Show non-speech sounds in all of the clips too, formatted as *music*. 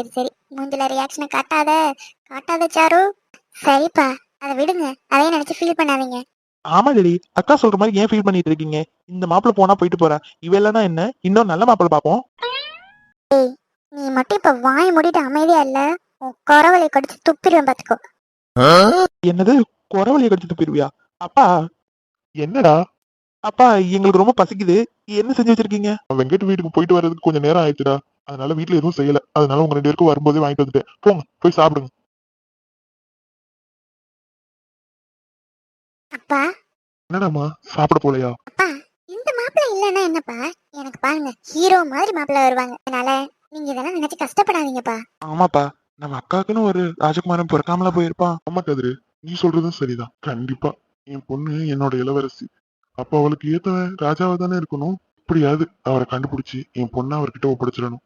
சரி சரி. மூஞ்சில ரியாக்ஷனை காட்டாத காட்டாத சாரு. சரிப்பா அதை விடுங்க. அதையும் நினைச்சு ஃபீல் பண்ணாதீங்க. ஆமா டேடி அக்கா சொல்ற மாதிரி ஏன் ஃபீல் பண்ணிட்டு இருக்கீங்க? இந்த மாப்பிள்ள போனா போயிட்டு போறா. இவ இல்லைன்னா என்ன? இன்னும் நல்ல மாப்பிள்ள பாப்போம் நீ மட்டும் இப்ப வாய் மூடிட்டு அமைதியா இல்ல? உன் குறவலை கடிச்சு துப்பிடுவேன் பாத்துக்கோ. என்னது? குறவழிய கடிச்சு துப்பிடுவியா? அப்பா. என்னடா? அப்பா எங்களுக்கு ரொம்ப பசிக்குது. என்ன செஞ்சு வச்சிருக்கீங்க? வெங்கட் வீட்டுக்கு போயிட்டு வர்றதுக்கு கொஞ்சம் நேரம் ஆயிடுச்சுடா. அதனால வீட்ல எதுவும் செய்யல. அதனால உங்க ரெண்டு பேருக்கும் வரும்போதே வாங்கிட்டு வந்துட்டேன். போங்க போய் சாப்பிடுங்க. அப்பா. என்னடாமா சாப்பிட போலையா? அப்பா இந்த மாப்பிள்ளை இல்லைன்னா என்னப்பா? எனக்கு பாருங்க ஹீரோ மாதிரி மாப்பிள்ளை வருவாங்க. அதனால நீங்க இதெல்லாம் நினைச்சு கஷ்டப்படாதீங்கப்பா. ஆமாப்பா நம்ம அக்காக்குன்னு ஒரு ராஜகுமாரன் பிறக்காமல போயிருப்பான். ஆமா கதிரு நீ சொல்றதும் சரிதான். கண்டிப்பா. என் பொண்ணு என்னோட இளவரசி. அப்ப அவளுக்கு ஏத்தவன் ராஜாவா தானே இருக்கணும்? எப்படியாவது அவரை கண்டுபிடிச்சு என் பொண்ணை அவர்கிட்ட ஒப்படைச்சிடணும்.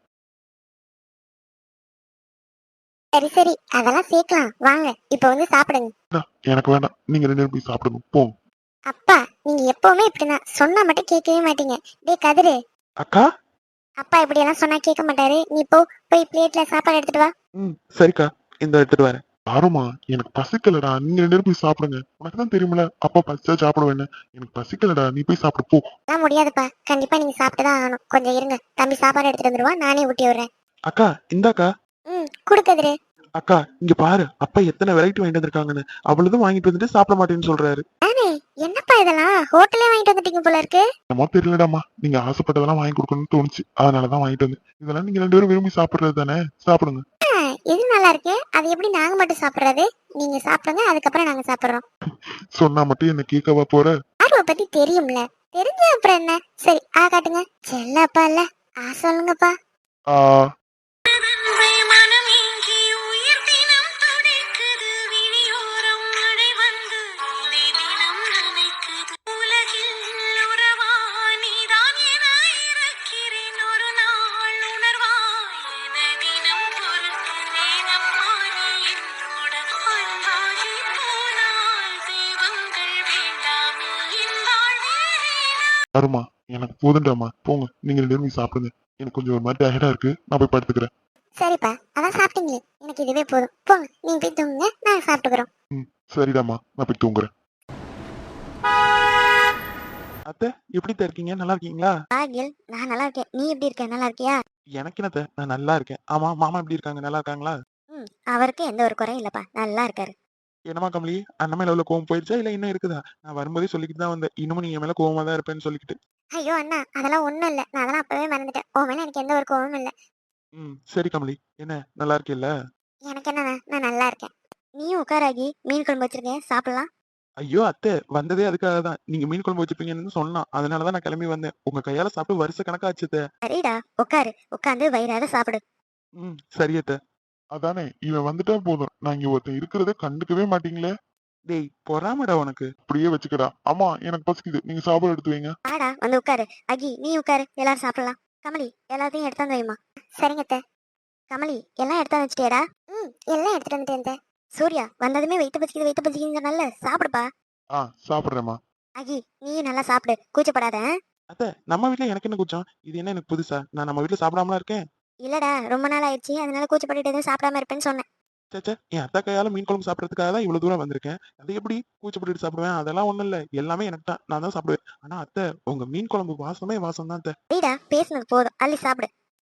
சரி சரி. அதெல்லாம் சேர்க்கலாம். வாங்க இப்ப வந்து சாப்பிடுங்க. எனக்கு வேண்டாம். நீங்க ரெண்டு பேரும் போய் சாப்பிடுங்க போங்க அப்பா நீங்க எப்பவுமே இப்படிதான். சொன்னா மட்டும் கேட்கவே மாட்டீங்க. டேய் கதிரு. அக்கா? அப்பா இப்படி எல்லாம் சொன்னா கேட்க மாட்டாரு. நீ போ போய் பிளேட்ல சாப்பாடு எடுத்துட்டு வா. ம் சரிக்கா. இந்த எடுத்துட்டு வரேன். யாருமா எனக்கு பசிக்கலடா. நீங்க ரெண்டு பேரும் போய் சாப்பிடுங்க. உனக்கு தான் தெரியுமில அப்பா பசிச்சா சாப்பிட வேணும் எனக்கு பசிக்கலடா. நீ போய் சாப்பிடு போ. அதான் முடியாதுப்பா. கண்டிப்பா நீங்க சாப்பிட்டு தான் ஆகணும். கொஞ்சம் இருங்க. தம்பி சாப்பாடு எடுத்துட்டு வந்துருவா நானே ஊட்டி விடுறேன். அக்கா இந்தாக்கா. குடுக்கதுரு அக்கா இங்க பாரு அப்பா எத்தனை வெரைட்டி வாங்கிட்டு வந்திருக்காங்கன்னு. அவ்வளவுதான் வாங்கிட்டு வந்துட்டு சாப்பிட மாட்டேன்னு சொல்றாரு. தானே என்னப்பா இதெல்லாம்? ஹோட்டலே வாங்கிட்டு வந்துட்டீங்க போல இருக்கு. என்னமோ தெரியலடாமா நீங்க ஆசைப்பட்டதெல்லாம் வாங்கி கொடுக்கணும்னு தோணுச்சு. அதனாலதான் வாங்கிட்டு வந்தேன். இதெல்லாம் நீங்க ரெண்டு பேரும் விரும்பி சாப்பிடுறது தானே? சாப்பிடுங்க. ஆ, இது நல்லா இருக்கு? அது எப்படி நாங்க மட்டும் சாப்பிடுறது? நீங்க சாப்பிடுங்க அதுக்கப்புறம் நாங்க சாப்பிடுறோம். சொன்னா மட்டும் என்ன கேட்கவா போற? ஆர்வ பத்தி தெரியும்ல. தெரிஞ்ச அப்புறம் என்ன? சரி ஆ காட்டுங்க. செல்லப்பா இல்ல. ஆ சொல்லுங்கப்பா. ஆ அருமா எனக்கு போதுண்டாமா போங்க. நீங்க ரெண்டு பேரும் சாப்பிடுங்க. எனக்கு கொஞ்சம் ஒரு மாதிரி டயர்டா இருக்கு. நான் போய் படுத்துக்கிறேன். சரிப்பா. அதான் சாப்பிட்டீங்களே. எனக்கு இதுவே போதும். போங்க. நீங்க போய் தூங்குங்க. நாங்க சாப்பிட்டுக்கிறோம். சரிடாமா நான் போய் தூங்குறேன். அத்தை எப்படி இருக்கீங்க? நல்லா இருக்கீங்களா? ஆகில் நான் நல்லா இருக்கேன். நீ எப்படி இருக்க? நல்லா இருக்கியா? எனக்கு என்னத்த? நான் நல்லா இருக்கேன். ஆமா மாமா எப்படி இருக்காங்க? நல்லா இருக்காங்களா? ம். அவருக்கு எந்த ஒரு குறையும் இல்லப்பா. நல்லா இருக்காரு. என்னமா கமலி? அண்ணன் மேல உள்ள கோவம் போயிடுச்சா? இல்ல இன்னும் இருக்குதா? நான் வரும்போதே சொல்லிக்கிட்டு தான் வந்தேன். இன்னமும் நீங்க மேல கோவமா தான் இருப்பேன்னு சொல்லிக்கிட்டு. ஐயோ அண்ணா அதெல்லாம் ஒண்ணும் இல்ல. நான் அதெல்லாம் அப்பவே மறந்துட்டேன். உன் மேல எனக்கு எந்த ஒரு கோவமும் இல்ல. ம் சரி கமலி. என்ன நல்லா இருக்கீல்ல எனக்கு என்னண்ணா? நான் நல்லா இருக்கேன். நீயும் உட்காராகி மீன் குழம்பு வச்சிருக்கேன் சாப்பிடலாம். ஐயோ அத்தை வந்ததே அதுக்காக தான். நீங்க மீன் குழம்பு வச்சுப்பீங்கன்னு சொன்னான். அதனாலதான் நான் கிளம்பி வந்தேன். உங்க கையால சாப்பிட்டு வருஷ கணக்காச்சு. சரிடா உட்காரு. உட்காந்து வயிறாத சாப்பிடு. ம் சரி அத்தை. அதானே இவன் வந்துட்டா போதும். நான் இங்க ஒருத்தன் இருக்கிறத கண்டுக்கவே மாட்டீங்களே? டேய் பொறாமடா உனக்கு. அப்படியே வச்சுக்கடா. ஆமா எனக்கு பசிக்குது. நீங்க சாப்பாடு எடுத்து வைங்க. ஆடா வந்து உட்காரு. அகி நீ உட்காரு. எல்லாரும் சாப்பிடலாம். கமலி எல்லாத்தையும் எடுத்தாந்து வைமா சரிங்க அத்தை. கமலி எல்லாம் எடுத்தாந்து வச்சிட்டியாடா. ம் எல்லாம் எடுத்துட்டு வந்துட்டேன் சூர்யா வந்ததுமே வெயிட்டு பசிக்குது வெயிட்டு பசிக்குதுங்க நல்ல சாப்பிடுப்பா. ஆ சாப்பிடுறேம்மா. அகி நீ நல்லா சாப்பிடு. கூச்சப்படாத? அத்தை நம்ம வீட்ல எனக்கு என்ன குச்சம்? இது என்ன எனக்கு புதுசா? நான் நம்ம வீட்ல சாப்பிடாமலாம் இருக்கேன்? இல்லடா ரொம்ப நாள் ஆயிடுச்சு. அதனால கூச்சப்பட்டுட்டு எதுவும் சாப்பிடாம இருப்பேன்னு சொன்னேன். சேச்சே என் அத்தை கையால மீன் குழம்பு சாப்பிடறதுக்காக தான் இவ்வளவு தூரம் வந்திருக்கேன். அது எப்படி கூச்சப்பட்டு சாப்பிடுவேன்? அதெல்லாம் ஒண்ணும் இல்ல. எல்லாமே எனக்கு தான். நான் தான் சாப்பிடுவேன். ஆனா அத்தை உங்க மீன் குழம்பு வாசமே வாசம் தான் அத்தை. சரிடா பேசுனது போதும். அள்ளி சாப்பிடு.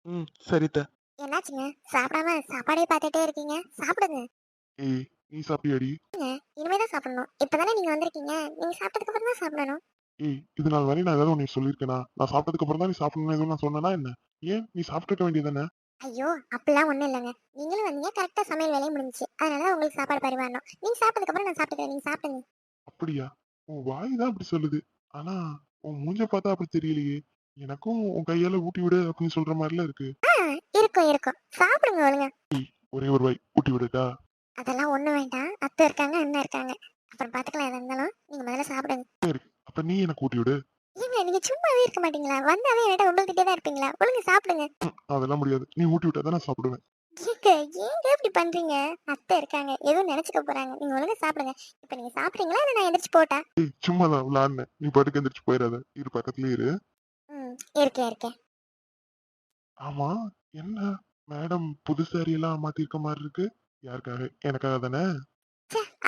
ம் சரி அத்தை. என்னாச்சுங்க? சாப்பிடாம சாப்பாடே பார்த்துட்டே இருக்கீங்க? சாப்பிடுங்க. ஏய் நீ சாப்பிட்டியாடி? இனிமே தான் சாப்பிடணும். இப்பதானே நீங்க வந்திருக்கீங்க? நீங்க சாப்பிட்டதுக்கு அப்புறம் தான் சாப்பிடணும். ஏய் இது நாள் வரை நான் ஏதாவது உன்னை சொல்லியிருக்கேனா? நான் சாப்பிட்டதுக்கு அப்புறம் தான் நீ சாப்பிடணும்னு எதுவும் நான் சொன்னேனா என்ன? ஏன் நீ சாப்பிட்டுருக்க வேண்டியதானே ஐயோ அப்படிலாம் ஒண்ணும் இல்லைங்க. நீங்களும் வந்தீங்க கரெக்டா சமையல் வேலையும் முடிஞ்சுச்சு. அதனால தான் உங்களுக்கு சாப்பாடு பரிமாறணும். நீங்க சாப்பிட்டதுக்கு அப்புறம் நான் சாப்பிட்டுக்கிறேன். நீங்க சாப்பிடுங்க. அப்படியா? உன் வாய் தான் அப்படி சொல்லுது. ஆனா உன் மூஞ்ச பார்த்தா அப்படி தெரியலையே. எனக்கும் உன் கையால ஊட்டி விடு அப்படின்னு சொல்ற மாதிரில இருக்கு. ஆ இருக்கும் இருக்கும். சாப்பிடுங்க ஒழுங்க. ஒரே ஒரு வாய். ஊட்டி விடுடா. அதெல்லாம் ஒண்ணு வேண்டாம். அத்தை இருக்காங்க அண்ணன் இருக்காங்க. அப்புறம் பாத்துக்கலாம் எதா இருந்தாலும். நீங்க முதல்ல சாப்பிடுங்க. அப்ப நீ எனக்கு ஊட்டி விடு? ஏங்க நீங்க சும்மாவே இருக்க மாட்டீங்களா? வந்தாவே என்கிட்ட உங்கள்கிட்டே தான் இருப்பீங்களா? ஒழுங்க சாப்பிடுங்க. அதெல்லாம் முடியாது. நீ ஊட்டி விட்டா தான் நான் சாப்பிடுவேன். ஏங்க ஏங்க இப்படி பண்றீங்க? அத்தை இருக்காங்க. எதுவும் நினைச்சுக்க போறாங்க. நீங்க ஒழுங்கா சாப்பிடுங்க. இப்ப நீங்க சாப்பிடுறீங்களா? இல்ல நான் எந்திரிச்சு போட்டா? ஏய் சும்மா தான் விளாடுனேன். நீ பாட்டுக்கு எந்திரிச்சு போயிடாத. இரு பக்கத்துலயே இரு. ம் இருக்கேன் இருக்கேன். ஆமா என்ன? மேடம் புது சாரி எல்லாம் மாத்திருக்க மாதிரி இருக்கு. யாருக்காக? எனக்காக தானே?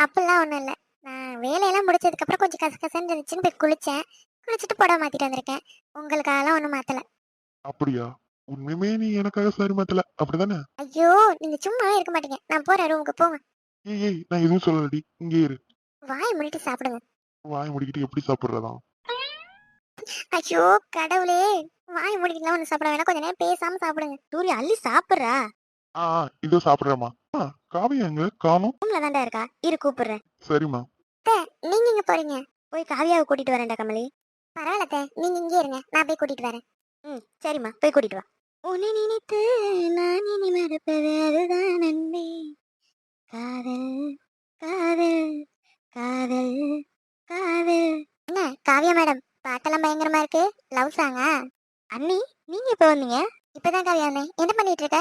அப்படிலாம் ஒன்றும் இல்லை. நான் வேலையெல்லாம் முடிச்சதுக்கப்புறம் கொஞ்சம் கசகசன்னு இருந்துச்சுன்னு போய் குளிச்சேன். குளிச்சுட்டு புடவை மாத்திட்டு வந்திருக்கேன். உங்களுக்காகலாம் ஒன்றும் மாத்தல. அப்படியா? உண்மையுமே நீ எனக்காக சாரி மாத்தல? அப்படிதானே? ஐயோ நீங்க சும்மாவே இருக்க மாட்டீங்க. நான் போறேன் ரூமுக்கு போங்க. ஏய் ஏய் நான் எதுவும் சொல்லலடி. இங்கே இரு. வாய் மூடிட்டு சாப்பிடுங்க. வாய் முடிக்கிட்டு எப்படி சாப்பிடுறதா? ஐயோ கடவுளே. வாய் மூடிக்கலாம் ஒன்று சாப்பிட வேணாம். கொஞ்ச நேரம் பேசாம சாப்பிடுங்க. சூர்யா அள்ளி சாப்பிட்றா? ஆ இதோ சாப்பிடுறேம்மா. ஆ காவியா எங்க? காணும். ரூம்ல தான்டா இருக்கா? இரு கூப்பிடுறேன். சரிம்மா. நீங்க எங்க போறீங்க? போய் காவியாவை கூட்டிட்டு வரேன்டா கமலி. பரவாயில்ல நீங்க இங்கே இருங்க. நான் போய் கூட்டிட்டு வரேன். ம் சரிம்மா. போய் கூட்டிட்டு வா. உன்னை நினைத்து நான் இனி மறப்பது அதுதான் நன்மை காதல் காதல் காதல் காதல். என்ன காவியா மேடம் பாட்டெல்லாம் பயங்கரமா இருக்கு. லவ் சாங்கா? அண்ணி நீங்க எப்ப வந்தீங்க? இப்பதான் காவியா என்ன பண்ணிட்டு இருக்க?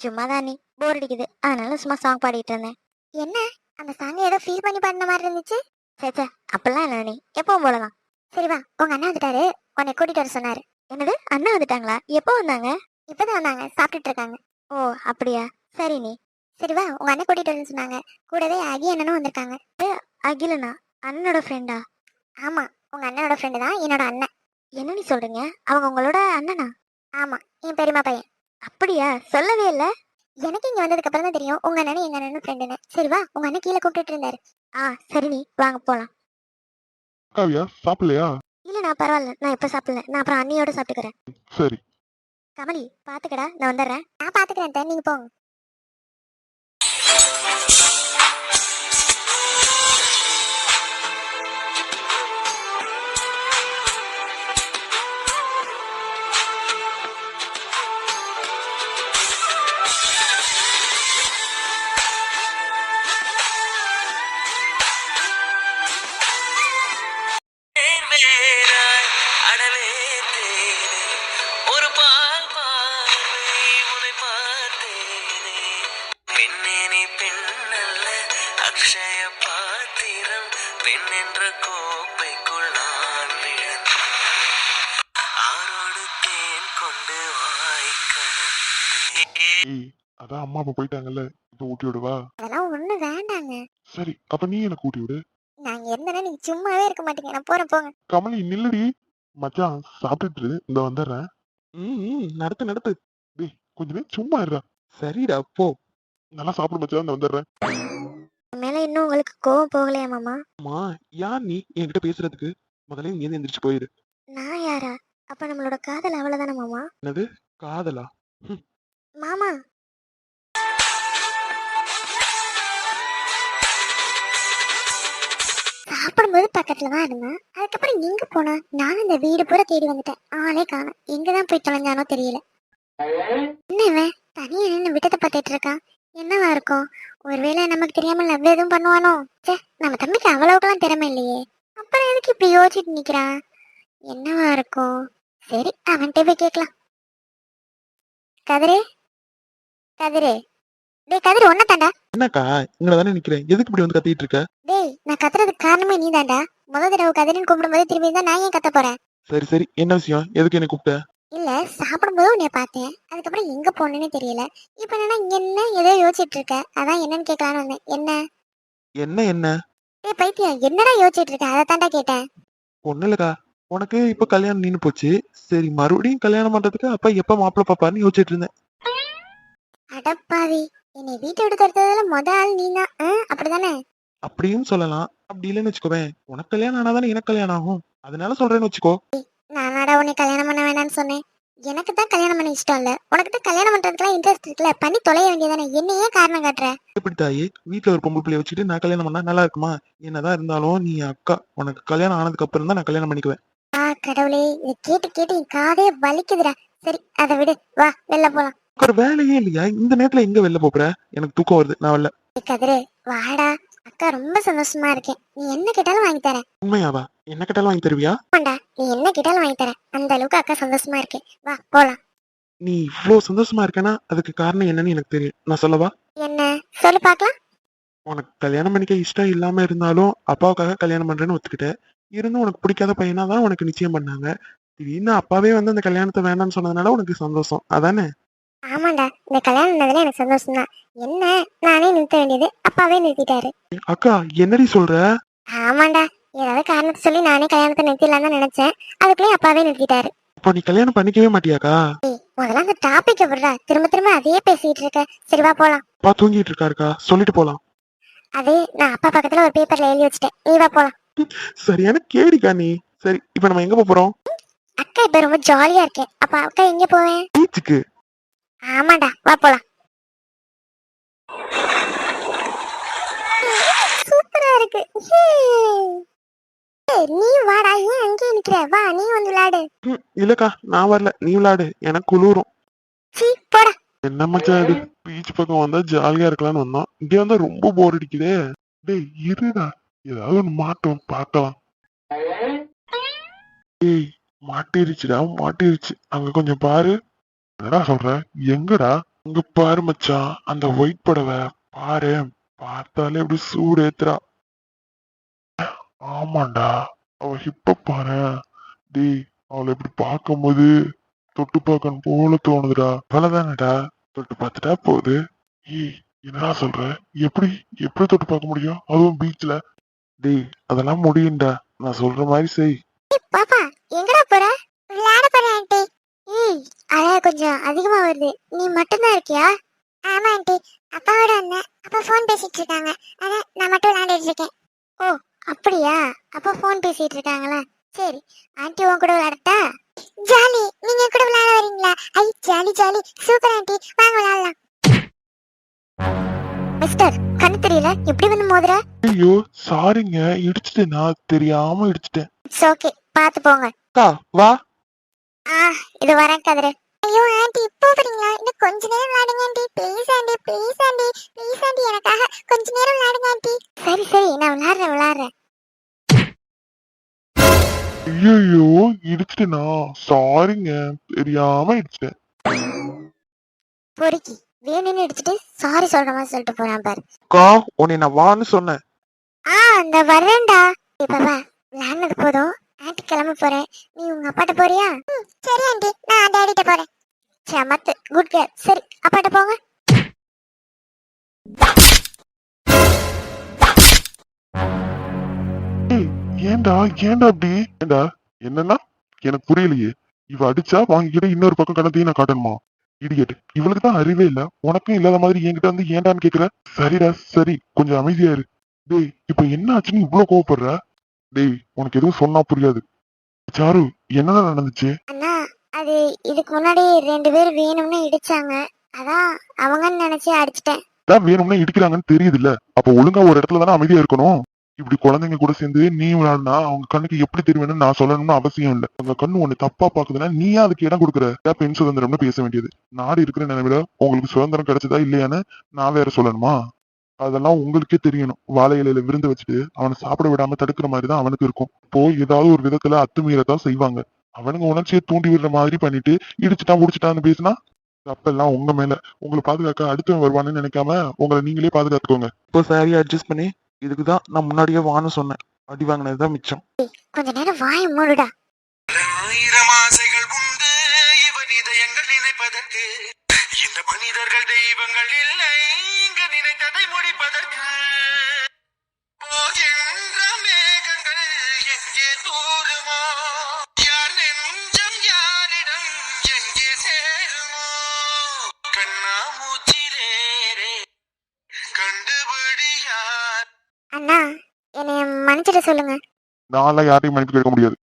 சும்மா தான் அண்ணி போர் அடிக்குது. அதனால சும்மா சாங் பாடிட்டு இருந்தேன். என்ன? அந்த சாங் ஏதோ ஃபீல் பண்ணி பாடின மாதிரி இருந்துச்சு. சேச்சே அப்பெல்லாம் இல்லை நீ எப்பவும் போலதான். சரி வா உங்க அண்ணா வந்துட்டாரு. உன்னை கூட்டிட்டு வர சொன்னாரு. என்னது? அண்ணா வந்துட்டாங்களா? எப்போ வந்தாங்க? இப்பதான் வந்தாங்க. சாப்பிட்டுட்டு இருக்காங்க. ஓ அப்படியா? சரி நீ சரி வா உங்க அண்ணன் கூட்டிட்டு வரேன்னு சொன்னாங்க. கூடவே அகி அண்ணனும் வந்திருக்காங்க. அகிலனா அண்ணனோட ஃப்ரெண்டா ஆமா உங்க அண்ணனோட ஃப்ரெண்டு தான் என்னோட அண்ணன். என்ன நீ சொல்றீங்க? அவங்க உங்களோட அண்ணனா? ஆமா என் பெரியம்மா பையன். அப்படியா? சொல்லவே இல்லை. எனக்கு இங்க வந்ததுக்கு அப்புறம் தான் தெரியும். உங்க அண்ணனும் எங்க அண்ணனும் ஃப்ரெண்டுன்னு சரி வா உங்க அண்ணன் கீழே கூப்பிட்டுட்டு இருந்தாரு. ஆ சரி நீ வாங்க போலாம். காவியா சாப்பிடலையா? இல்ல நான் பரவாயில்ல. நான் இப்ப சாப்பிடல. நான் அப்புறம் அண்ணியோட சாப்பிட்டுக்கிறேன். சரி. கமலி பாத்துக்கடா நான் வந்துடுறேன். நான் பாத்துக்கிறேன் நீங்க போங்க. கொண்டு வாய்க்கணந்தேன் ஏய் அதான் அம்மா அப்பா போயிட்டாங்கல்ல இப்ப ஊட்டி விடுவா அதெல்லாம் ஒண்ணு வேண்டாங்க. சரி அப்ப நீ எனக்கு ஊட்டி விடு. நான் இருந்தேன்னா நீங்க சும்மாவே இருக்க மாட்டீங்க. நான் போறேன் போங்க. கமலி நில்லடி. மச்சான் சாப்பிட்டுட்டு இரு, இந்த வந்துடுறேன். ம் ம், நடத்து நடத்து. கொஞ்ச நேரம் சும்மா இருடா. சரிடா போ. நல்லா சாப்பிடு மச்சான். இந்த வந்துடுறேன். என் மேல இன்னும் உங்களுக்கு கோவம் போகலையா மாமா? அம்மா யார் நீ? என்கிட்ட பேசுறதுக்கு. முதல்ல இங்க எந்திரிச்சு போயிரு. நான் யாரா? அப்ப நம்மளோட காதல் அவ்வளவுதானே மாமா? என்னது? காதலா? மாமா. சாப்பிடும்போது பக்கத்துல தான் இருந்தேன். அதுக்கப்புறம் எங்க போனா? நானும் இந்த வீடு பூரா தேடி வந்துட்டேன். ஆளே காணோம். எங்கதான் போய் தொலைஞ்சானோ தெரியல. என்ன இவன்? தனியா நின்று விட்டத்தை பார்த்துட்டு இருக்கான். என்னவா இருக்கும்? ஒருவேளை நமக்கு தெரியாம லவ் எதுவும் பண்ணுவானோ? ச்சே நம்ம தம்பிக்கு அவ்வளவுக்கெல்லாம் திறமை இல்லையே. அப்புறம் எதுக்கு இப்படி யோசிச்சுட்டு நிக்கிறான்? என்னவா இருக்கும்? சரி அவன்கிட்ட போய் கேட்கலாம். கதிரே? கதிரே? டேய் கதிர் ஒன்ன தாண்டா. என்னக்கா இங்க தானே நிக்கிறேன். எதுக்கு இப்படி வந்து கத்திட்டு இருக்க டேய் நான் கத்துறதுக்கு காரணமே நீ தாண்டா முத தடவை கதிரின்னு கூப்பிடும்போது திரும்பி தான் நான் ஏன் கத்த போறேன்? சரி சரி. என்ன விஷயம்? எதுக்கு என்ன கூப்பிட்ட? இல்ல சாப்பிடும்போது உன்னை பார்த்தேன். அதுக்கப்புறம் எங்க போனேன்னு தெரியல. இப்ப என்னன்னா இங்க என்ன ஏதோ யோசிச்சுட்டு இருக்க அதான் என்னன்னு கேட்கலான்னு வந்தேன். என்ன? என்ன என்ன? டேய் பைத்தியம் என்னடா யோசிச்சுட்டு இருக்க அதை தாண்டா கேட்டேன். ஒண்ணு இல்லக்கா. உனக்கு இப்ப கல்யாணம் நின்னு போச்சு. சரி மறுபடியும் கல்யாணம் பண்றதுக்கு அப்ப எப்ப மாப்பிள்ள பாப்பான்னு யோசிச்சுட்டு இருந்தேன். அடப்பாவி என்னை வீட்டை விட்டு துரத்ததுல முத ஆள் நீ தான் அப்படிதானே? அப்படியும் சொல்லலாம். அப்படி இல்லைன்னு வச்சுக்கோவேன். உனக்கு கல்யாணம் ஆனாதானே எனக்கு கல்யாணம் ஆகும். அதனால சொல்றேன்னு வச்சுக்கோ. நானாடா உன்னை கல்யாணம் பண்ண வேணாம்னு சொன்னேன். எனக்கு தான் கல்யாணம் பண்ண இஷ்டம் இல்ல. உனக்கு தான் கல்யாணம் பண்றதுக்குலாம் இன்ட்ரெஸ்ட் இருக்குல்ல. பண்ணி தொலைய வேண்டியதானே என்னையே காரணம் காட்டுற. எப்படி தாயே வீட்டுல ஒரு பொம்பளை பிள்ளைய வச்சுட்டு நான் கல்யாணம் பண்ணா நல்லா இருக்குமா? என்னதான் இருந்தாலும் நீ அக்கா உனக்கு கல்யாணம் ஆனதுக்கு அப்புறம் தான் நான் கல்யாணம் பண்ணிக்குவேன். ஆ கடவுளே இதை கேட்டு கேட்டு என் காதே வலிக்குதுடா. சரி அதை விடு. வா வெளில போலாம். ஒரு வேலையே இல்லையா? இந்த நேரத்துல எங்க வெளில போற? எனக்கு தூக்கம் வருது. நான் வரல கதிரு வாடா. அக்கா ரொம்ப சந்தோஷமா இருக்கேன். நீ என்ன கேட்டாலும் வாங்கி தரேன். உண்மையாவா? என்ன கேட்டாலும் வாங்கி தருவியா? ஆமாண்டா நீ என்ன கேட்டாலும் வாங்கி தரேன். அந்த அளவுக்கு அக்கா சந்தோஷமா இருக்கேன் வா போலாம். நீ இவ்ளோ சந்தோஷமா இருக்கேன்னா அதுக்கு காரணம் என்னன்னு எனக்கு தெரியும். நான் சொல்லவா? என்ன? சொல்லு பார்க்கலாம். உனக்கு கல்யாணம் பண்ணிக்க இஷ்டம் இல்லாம இருந்தாலும் அப்பாவுக்காக கல்யாணம் பண்றேன்னு ஒத்துக்கிட்டேன் இருந்தும் உனக்கு பிடிக்காத பையனா தான் உனக்கு நிச்சயம் பண்ணாங்க. திடீர்னு அப்பாவே வந்து அந்த கல்யாணத்தை வேண்டாம்னு சொன்னதுனால உனக்கு சந்தோஷம். அதானே? ஆமாண்டா. இந்த கல்யாணம் பண்ணதுல எனக்கு சந்தோஷம் தான் என்ன? நானே நிறுத்த வேண்டியது. அப்பாவே நிறுத்திட்டாரு. அக்கா என்னடி சொல்ற? ஆமாண்டா. ஏதாவது காரணத்தை சொல்லி நானே கல்யாணத்தை நிறுத்திடலாம் தான் நினைச்சேன். அதுக்குள்ளே அப்பாவே நிறுத்திட்டாரு. அப்ப நீ கல்யாணம் பண்ணிக்கவே மாட்டியாக்கா? முதல்ல அந்த டாபிக் விடுறா திரும்ப திரும்ப அதையே பேசிட்டு இருக்க. சரி வா போலாம். அப்பா தூங்கிட்டு இருக்காருக்கா. சொல்லிட்டு போலாம். அது நான் அப்பா பக்கத்துல ஒரு பேப்பர்ல எழுதி வச்சுட்டேன். நீ வா போலாம். சரியான கேடிக்கா நீ சரி இப்ப நம்ம எங்க போப் போறோம்? அக்கா இப்ப ரொம்ப ஜாலியா இருக்கேன். அப்ப அக்கா எங்க போவேன்? பீச்சுக்கு. ஆமாடா வா போலாம். சூப்பரா இருக்கு. ஏய், நீ வாடா ஏன் அங்கேயே நிக்கிற? வா நீ வந்து விளையாடு. ம், இல்லக்கா நான் வரல. நீ விளையாடு. எனக்கு குளிரும். சீ போடா. என்ன மச்சான் இது? பீச் பக்கம் வந்தா ஜாலியா இருக்கலாம்னு வந்தோம் இங்க வந்தா ரொம்ப போர் அடிக்குதே. டேய் இருடா. ஏதாவது ஒண்ணு மாட்டோம் பார்க்கலாம். ஏய் மாட்டிருச்சுடா மாட்டிருச்சு. அங்க கொஞ்சம் பாரு. என்னடா சொல்ற? எங்கடா? அங்க பாரு மச்சான். அந்த ஒயிட் புடவை. பாரு. பார்த்தாலே எப்படி சூடு ஏத்துறா ஆமாண்டா. அவ ஹிப்ப பாரு. டேய் அவளை இப்படி பார்க்கும்போது தொட்டு பார்க்கணும் போல தோணுதுடா. அவ்வளவுதானடா? தொட்டு பார்த்துட்டா போகுது ஏய் என்னடா சொல்ற? எப்படி? எப்படி தொட்டு பார்க்க முடியும்? அதுவும் பீச்ல டேய் அதெல்லாம் முடியும்டா. நான் சொல்ற மாதிரி செய். பாப்பா எங்கடா போற? விளையாட போறேன் ஆண்டி. ஏய் அழகா கொஞ்சம் அதிகமா வருது. நீ மட்டும்தான் இருக்கியா? ஆமா ஆண்டி. அப்பாவோட வந்தேன். அப்பா ஃபோன் பேசிட்டு இருக்காங்க. அதான் நான் மட்டும் விளையாடிட்டு இருக்கேன். ஓ அப்படியா? அப்பா ஃபோன் பேசிட்டு இருக்காங்களா? சரி ஆண்டி உன் கூட விளையாடட்டா? ஜாலி நீங்க கூட விளையாட வரீங்களா? ஐ ஜாலி ஜாலி. Super aunty. வாங்க விளையாடலாம். மிஸ்டர் கண்ணு தெரியல. எப்படி வந்து மோதுற? ஐயோ சாரிங்க இடிச்சிட்டேன். நான் தெரியாம இடிச்சிட்டேன். இட்ஸ் ஓகே பார்த்து போங்க. அக்கா வா. ஆ இது வரேன் கதிரு. ஐயோ ஆண்டி இப்போ வரீங்களா? இன்னும் கொஞ்ச நேரம் விளையாடுங்க aunty. Please aunty please aunty. Please aunty எனக்காக கொஞ்ச நேரம் விளையாடுங்க ஆண்டி. சரி சரி. நான் விளையாடுறேன் விளையாடுறேன். ஐயோ இடிச்சிட்டேனா? சாரிங்க தெரியாம இடிச்சிட்டேன். பொறுக்கி. வேணும்னு எடுத்துட்டு சாரி சொல்ற மாதிரி சொல்லிட்டு போறான் பாரு. அக்கா உன்னை நான் வான்னு சொன்னேன். ஆ அந்த வரேன்டா இப்ப வா. விளையாடுனது போதும். ஆண்டி கிளம்ப போறேன். நீ உங்க அப்பாட்ட போறியா? சரி ஆண்டி. நான் டாடிட்ட போறேன். சமத்து. குட் கேர் சரி அப்பாட்ட போங்க. ஏய், ஏன்டா ஏன்டா அப்படி? ஏன்டா என்னன்னா எனக்கு புரியலையே. இவ அடிச்சா வாங்கிக்கிட்டு இன்னொரு பக்கம் கணத்தையும் நான் காட்டணுமா? இடியட் இவளுக்கு தான் அறிவே இல்ல. உனக்கும் இல்லாத மாதிரி என்கிட்ட வந்து ஏன்டான்னு கேக்குற? சரிடா சரி கொஞ்சம் அமைதியா இரு. டேய் இப்ப என்ன ஆச்சுன்னு இவ்வளவு கோவப்படுற? டேய் உனக்கு எதுவும் சொன்னா புரியாது. சாரு என்னதான் நடந்துச்சு? அண்ணா அது இதுக்கு முன்னாடி ரெண்டு பேர் வேணும்னு இடிச்சாங்க. அதான் அவங்கன்னு நினைச்சு அடிச்சிட்டேன். வேணும்னா இடிக்கிறாங்கன்னு தெரியுது இல்ல அப்ப ஒழுங்கா ஒரு இடத்துல தானே அமைதியா இருக்கணும்? இப்படி குழந்தைங்க கூட சேர்ந்து நீ விளையாடினா அவங்க கண்ணுக்கு எப்படி தெரியும்னு நான் சொல்லணும்னு அவசியம் இல்லை. அவங்க கண்ணு ஒண்ணு தப்பா பாக்குதுன்னா நீயா அதுக்கு இடம் கொடுக்குற. பெண் சுதந்திரம்னு பேச வேண்டியது? நாடு இருக்கிற நிலைமையில உங்களுக்கு சுதந்திரம் கிடைச்சதா இல்லையான்னு நான் வேற சொல்லணுமா? அதெல்லாம் உங்களுக்கே தெரியணும். வாழை இலையில விருந்து வச்சுட்டு அவனை சாப்பிட விடாம தடுக்கிற மாதிரி தான் அவனுக்கு இருக்கும். இப்போ ஏதாவது ஒரு விதத்துல அத்துமீறதான் செய்வாங்க. அவனுங்க உணர்ச்சியை தூண்டி விடுற மாதிரி பண்ணிட்டு இடிச்சுட்டான் முடிச்சுட்டான்னு பேசினா தப்பெல்லாம் உங்க மேல. உங்களை பாதுகாக்க அடுத்தவன் வருவான்னு நினைக்காம உங்களை நீங்களே பாதுகாத்துக்கோங்க. இப்போ சாரியா அட்ஜஸ்ட் பண்ணி இதுக்கு தான் நான் முன்னாடியே வான்னு சொன்னேன். அடி வாங்கினது தான் மிச்சம் கொஞ்ச நேரம் வாய மூடுடா. ஆயிரம் ஆசைகள் உண்டு இவன் இதயங்கள் நினைப்பதற்கு. இந்த மனிதர்கள் தெய்வங்கள் இல்லை இங்கு நினைத்ததை முடிப்பதற்கு. போகின்ற அண்ணா என்னைய மன்னிச்சிட சொல்லுங்க. நான்லாம் யாரையும் மன்னிப்பு கேட்க முடியாது.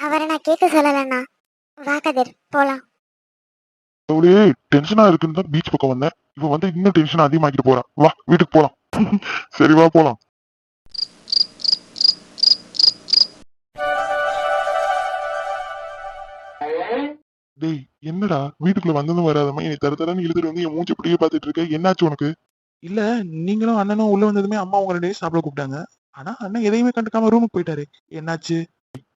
அவரை நான் கேட்க சொல்லலண்ணா. வா கதிர் போலாம். அவளே டென்ஷனா இருக்குன்னு தான் பீச் பக்கம் வந்தேன். இவன் வந்து இன்னும் டென்ஷன் அதிகமாக்கிட்டு போறான். வா வீட்டுக்கு போலாம். சரி வா போலாம். டேய் என்னடா? வீட்டுக்குள்ள வந்ததும் வராதமா என்னை தர தரன்னு இழுத்துட்டு வந்து என் மூஞ்சி இப்படியே பார்த்துட்டு இருக்க. என்னாச்சு உனக்கு? இல்ல நீங்களும் அண்ணனும் உள்ள வந்ததுமே அம்மா உங்க ரெண்டு சாப்பிட கூப்பிட்டாங்க. ஆனா அண்ணன் எதையுமே கண்டுக்காம ரூமுக்கு போயிட்டாரு. என்னாச்சு?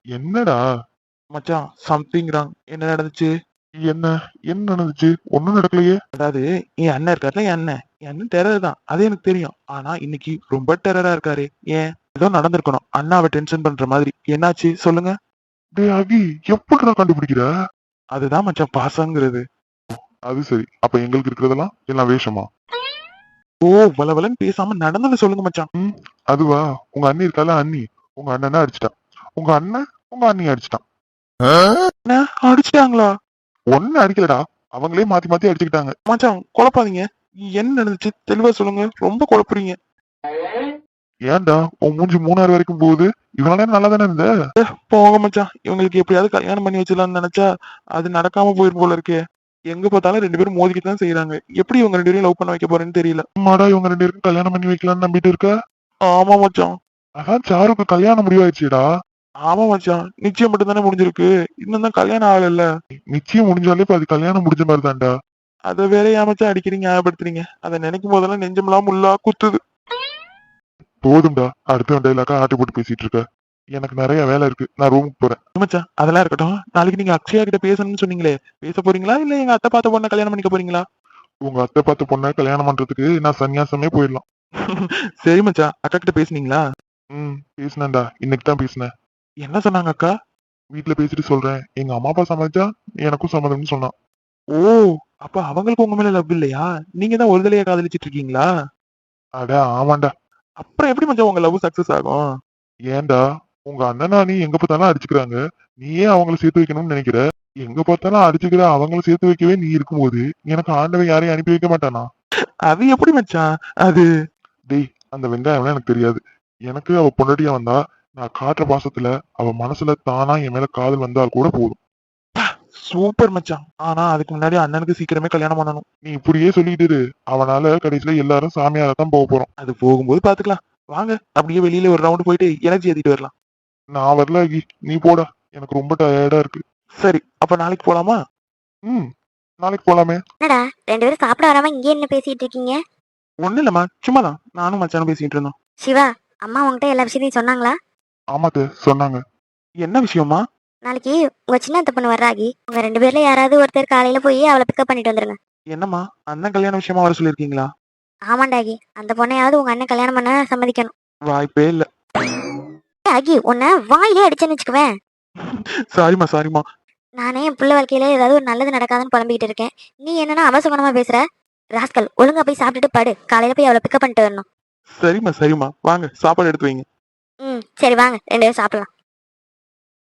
என்னடா? மச்சான் சம்திங் ராங் என்ன நடந்துச்சு? என்ன? என்ன நடந்துச்சு? ஒண்ணும் நடக்கலையே. அதாவது என் அண்ணன் இருக்காருல என் அண்ணன். என் அண்ணன் டெரர் தான். அது எனக்கு தெரியும். ஆனா இன்னைக்கு ரொம்ப டெரரா இருக்காரு. ஏன்? ஏதோ நடந்திருக்கணும். அண்ணாவை டென்ஷன் பண்ற மாதிரி. என்னாச்சு? சொல்லுங்க. டேய் அகி எப்படிடா கண்டுபிடிக்கிற? அதுதான் மச்சான் பாசங்கிறது. அது சரி. அப்ப எங்களுக்கு இருக்கிறதெல்லாம் எல்லாம் வேஷமா? ஓ வளவலன்னு பேசாம நடந்ததை சொல்லுங்க மச்சான். அதுவா? உங்க அண்ணி இருக்கால அண்ணி. உங்க அண்ணனை அடிச்சிட்டான். உங்க அண்ணன் உங்க அண்ணி அடிச்சிட்டான். என்ன அடிச்சிட்டாங்களா? ஒன்னு அடிக்கலடா. அவங்களே மாத்தி மாத்தி அடிச்சுக்கிட்டாங்க. மச்சான் குழப்பாதீங்க. என்ன நடந்துச்சு? தெளிவா சொல்லுங்க. ரொம்ப குழப்புறீங்க. ஏன்டா? உன் மூஞ்சி மூணாறு வரைக்கும் போகுது. இவ்வளவு நேரம் நல்லா தானே இருந்த? போங்க மச்சான். இவங்களுக்கு எப்படியாவது கல்யாணம் பண்ணி வச்சிடலாம்னு நினைச்சா அது நடக்காம போயிரும் போல இருக்கே. எங்க பார்த்தாலும் ரெண்டு பேரும் மோதிக்கிட்டு தான் செய்யறாங்க எப்படி இவங்க ரெண்டு பேரும் லவ் பண்ண வைக்க போறேன்னு தெரியல. அம்மாடா இவங்க ரெண்டு பேருக்கும் கல்யாணம் பண்ணி வைக்கலாம்னு நம்பிட்டு இருக்க? ஆமா மச்சான். அதான் சாருக்கு கல்யாணம் முடிவாயிடுச்சுடா. ஆமா மச்சான். நிச்சயம் மட்டும் தானே முடிஞ்சிருக்கு. இன்னும் தான் கல்யாணம் ஆகல நிச்சயம் முடிஞ்சாலே இப்ப அது கல்யாணம் முடிஞ்ச மாதிரி தான்டா அதை வேற ஏமாச்சா அடிக்கிறீங்க ஞாபகப்படுத்துறீங்க அதை நினைக்கும் போதெல்லாம் நெஞ்சமெல்லாம் முள்ளா குத்துது. போதும்டா. அடுத்த டைலாக்கா ஆட்டி போட்டு பேசிட்டு இருக்க. எனக்கு நிறைய வேலை இருக்கு. நான் ரூமுக்கு போறேன். மச்சான் அதெல்லாம் இருக்கட்டும். நாளைக்கு நீங்க அக்ஷயா கிட்ட பேசணும்னு சொன்னீங்களே பேச போறீங்களா? இல்ல எங்க அத்தை பார்த்த பொண்ணை கல்யாணம் பண்ணிக்க போறீங்களா? உங்க அத்தை பார்த்த பொண்ணை கல்யாணம் பண்றதுக்கு நான் சன்னியாசமே போயிடலாம். *laughs* சரி மச்சான் அக்கா கிட்ட பேசுனீங்களா? ம் பேசினேன்டா. இன்னைக்கு தான் பேசினேன். என்ன சொன்னாங்க அக்கா? வீட்டுல பேசிட்டு சொல்றேன். எங்க அம்மா அப்பா சம்மதிச்சா எனக்கும் சம்மதம்னு சொன்னான். ஓ அப்ப அவங்களுக்கு உங்க மேல லவ் இல்லையா? நீங்க தான் ஒரு தலையா காதலிச்சிட்டு இருக்கீங்களா? அட ஆமாண்டா. அப்புறம் எப்படி மச்சான் உங்க லவ் சக்சஸ் ஆகும்? ஏன்டா? உங்க அண்ணனா நீ எங்க பார்த்தாலும் அடிச்சுக்கிறாங்க. நீ ஏன் அவங்கள சேர்த்து வைக்கணும்னு நினைக்கிற? எங்க பார்த்தாலும் அடிச்சுக்கிற அவங்கள சேர்த்து வைக்கவே நீ இருக்கும்போது எனக்கு ஆண்டவன் யாரையும் அனுப்பி வைக்க மாட்டானா? அது எப்படி மச்சான்? அது டேய் அந்த வெங்காயம்லாம் எனக்கு தெரியாது. எனக்கு அவ பொண்டாட்டியா வந்தா நான் காட்டுற பாசத்துல அவ மனசுல தானா என் மேல காதல் வந்தால் கூட போதும். சூப்பர் மச்சான். ஆனா அதுக்கு முன்னாடி அண்ணனுக்கு சீக்கிரமே கல்யாணம் பண்ணணும். நீ இப்படியே சொல்லிட்டு இரு. அவனால கடைசியில எல்லாரும் சாமியார தான் போக போறோம். அது போகும்போது பாத்துக்கலாம். வாங்க அப்படியே வெளியில ஒரு ரவுண்ட் போயிட்டு எனர்ஜி ஏத்திட்டு வரலாம். நான் வரல அகி நீ போடா. எனக்கு ரொம்ப டயர்டா இருக்கு. சரி அப்ப நாளைக்கு போலாமா? ம் நாளைக்கு போலாமே. என்னடா ரெண்டு பேரும் சாப்பிட வராம இங்கே என்ன பேசிட்டு இருக்கீங்க? ஒண்ணு இல்லம்மா சும்மாதான். நானும் மச்சானும் பேசிட்டு இருந்தோம். சிவா அம்மா உங்ககிட்ட எல்லா விஷயத்தையும் சொன்னாங்களா? ஆமாத்த சொன்னாங்க. என்ன விஷயமா நாளைக்கு உங்க சின்ன பொண்ணு வர்றாகி உங்க ரெண்டு பேர்ல யாராவது ஒருத்தர் காலையில போய் அவளை பிக்கப் பண்ணிட்டு வந்துருங்க. என்னம்மா அண்ணன் கல்யாண விஷயமா வர சொல்லியிருக்கீங்களா? ஆமாண்டாகி அந்த பொண்ணையாவது உங்க அண்ணன் கல்யாணம் பண்ண சம்மதிக்கணும். வாய்ப்பே இல்ல. ஆகி உன்னை வாயிலே அடிச்சேன்னு வச்சுக்குவேன். சாரிம்மா சாரிம்மா. நானே என் புள்ள வாழ்க்கையில ஏதாவது ஒரு நல்லது நடக்காதுன்னு புலம்பிக்கிட்டு இருக்கேன். நீ என்னன்னா அவசகுணமா பேசுற. ராஸ்கல் ஒழுங்கா போய் சாப்பிட்டுட்டு படு. காலையில போய் அவளை பிக்கப் பண்ணிட்டு வரணும். சரிம்மா சரிம்மா. வாங்க சாப்பாடு எடுத்து வைங்க. ம் சரி வாங்க. ரெண்டு பேரும் சாப்பிடலாம்.